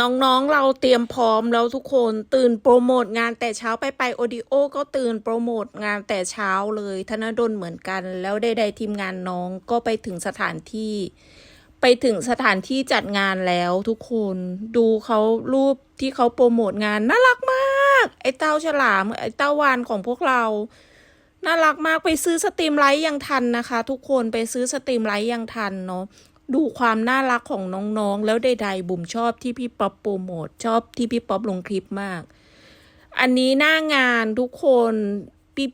น้องๆ เราเตรียมพร้อมแล้วทุกคนตื่นโปรโมทงานแต่เช้าไปไปโอดิโอก็ตื่นโปรโมทงานแต่เช้าเลย ธนดลเหมือนกัน แล้วใดๆทีมงานน้องก็ไปถึงสถานที่ ไปถึงสถานที่จัดงานแล้วทุกคนดูเขารูปที่เขาโปรโมทงานน่ารักมาก ไอ้เต้าฉลาม ไอ้เต้าวานของพวกเราน่ารักมากไปซื้อสตรีมไลท์ยังทันนะคะ ทุกคนไปซื้อสตรีมไลท์ยังทันเนาะ ดูความน่ารักของน้องๆ แล้วใดๆบุ๋มชอบที่พี่ป๊อปโปรโมทชอบที่พี่ป๊อปลงคลิปมาก อันนี้หน้างานทุกคน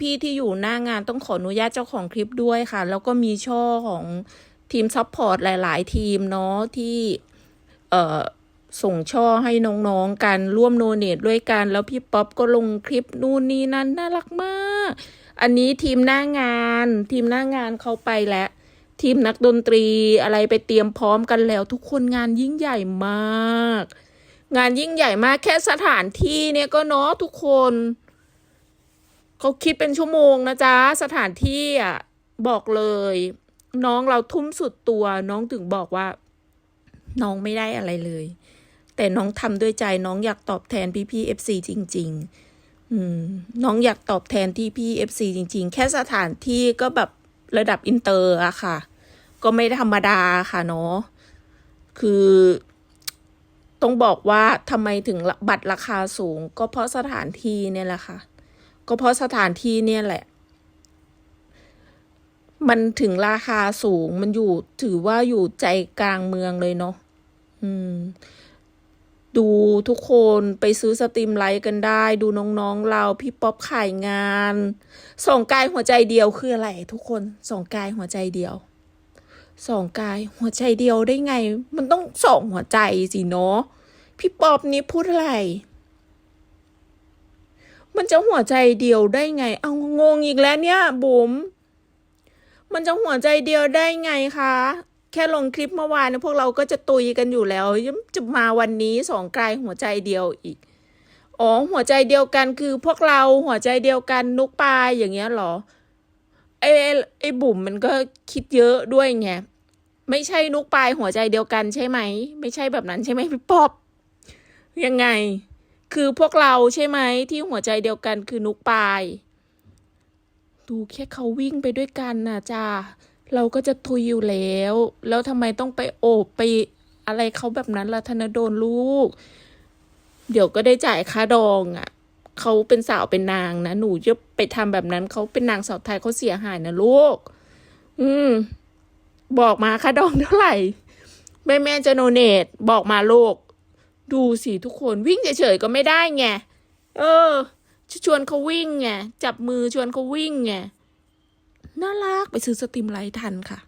พี่ๆที่อยู่หน้างานต้องขออนุญาตเจ้าของคลิปด้วยค่ะ แล้วก็มีช่อของทีมซัพพอร์ตหลาย ๆ ทีมเนาะที่เอ่อส่งช่อให้น้องๆกันร่วมโนเนตด้วยกัน แล้วพี่ป๊อปก็ลงคลิปนู่นนี่นั่นน่ารักมาก อันนี้ทีมหน้างาน ทีมหน้างานเขาไปแล้ว ทีมนักดนตรีอะไรไปเตรียมพร้อมกันแล้ว ทุกคนงานยิ่งใหญ่มาก งานยิ่งใหญ่มากแค่สถานที่เนี่ยก็เนาะทุกคนเขาคิดเป็นชั่วโมงนะจ๊ะสถานที่อะบอกเลย น้องเราทุ่มสุดตัว น้องถึงบอกว่า น้องไม่ได้อะไรเลย แต่น้องทำด้วยใจน้องอยากตอบแทนพี่พี่เอฟซีจริง ๆ อืม น้องอยากตอบแทนที่พี่เอฟซีจริง ๆ แค่สถานที่ก็แบบระดับอินเตอร์อะค่ะ ก็ไม่ธรรมดาค่ะเนาะคือต้องบอกว่าทำไมถึงบัตรราคาสูง ก็เพราะสถานที่เนี่ยแหละค่ะ ก็เพราะสถานที่เนี่ยแหละ มันถึงราคาสูงมันอยู่ถือว่าอยู่ใจกลางเมืองเลยเนาะอืม ดูทุกคนไปซื้อสตรีมไลท์กันได้ ดูน้องๆเราพี่ป๊อปขายงาน ส่งกายหัวใจเดียวคืออะไรทุกคนส่งกายหัวใจเดียว สองกายหัวใจเดียวได้ไง มันต้องสองหัวใจสิเนาะพี่ป๊อปนี่พูดอะไร มันจะหัวใจเดียวได้ไง เอางงอีกแล้วเนี่ยบุ๋มมันจะหัวใจเดียวได้ไงคะ แค่ลงคลิปเมื่อวานพวกเราก็จะตุยกันอยู่แล้วยังจะมาวันนี้สองกายหัวใจเดียวอีกอ๋อหัวใจเดียวกันคือพวกเราหัวใจเดียวกันนุกปลายอย่างเงี้ยเหรอ ไอ้ไอ้บุ๋มมันก็คิดเยอะด้วยไงไม่ใช่นุกปลายหัวใจเดียวกันใช่ไหม ไม่ใช่แบบนั้นใช่ไหมพี่ป๊อปยังไง คือพวกเราใช่ไหมที่หัวใจเดียวกันคือนุกปลาย ดูแค่เขาวิ่งไปด้วยกันน่ะจ้าเราก็จะทุยอยู่แล้ว แล้วทำไมต้องไปโอบไปอะไรเขาแบบนั้นล่ะธนโดนลูก เดี๋ยวก็ได้จ่ายค่าดองอะ่ะ เขาเป็นสาวเป็นนางนะหนูจะไปทำแบบนั้นเขาเป็นนางสาวไทยเขาเสียหายนะลูก อืม บอกมาค่าดองเท่าไหร่ แม่แม่จะโนเนตบอกมาลูก ดูสิทุกคนวิ่งเฉยๆก็ไม่ได้ไง เออ ชวนเขาวิ่งไง จับมือชวนเขาวิ่งไง น่ารักไปซื้อสตรีมไลท์ทันค่ะ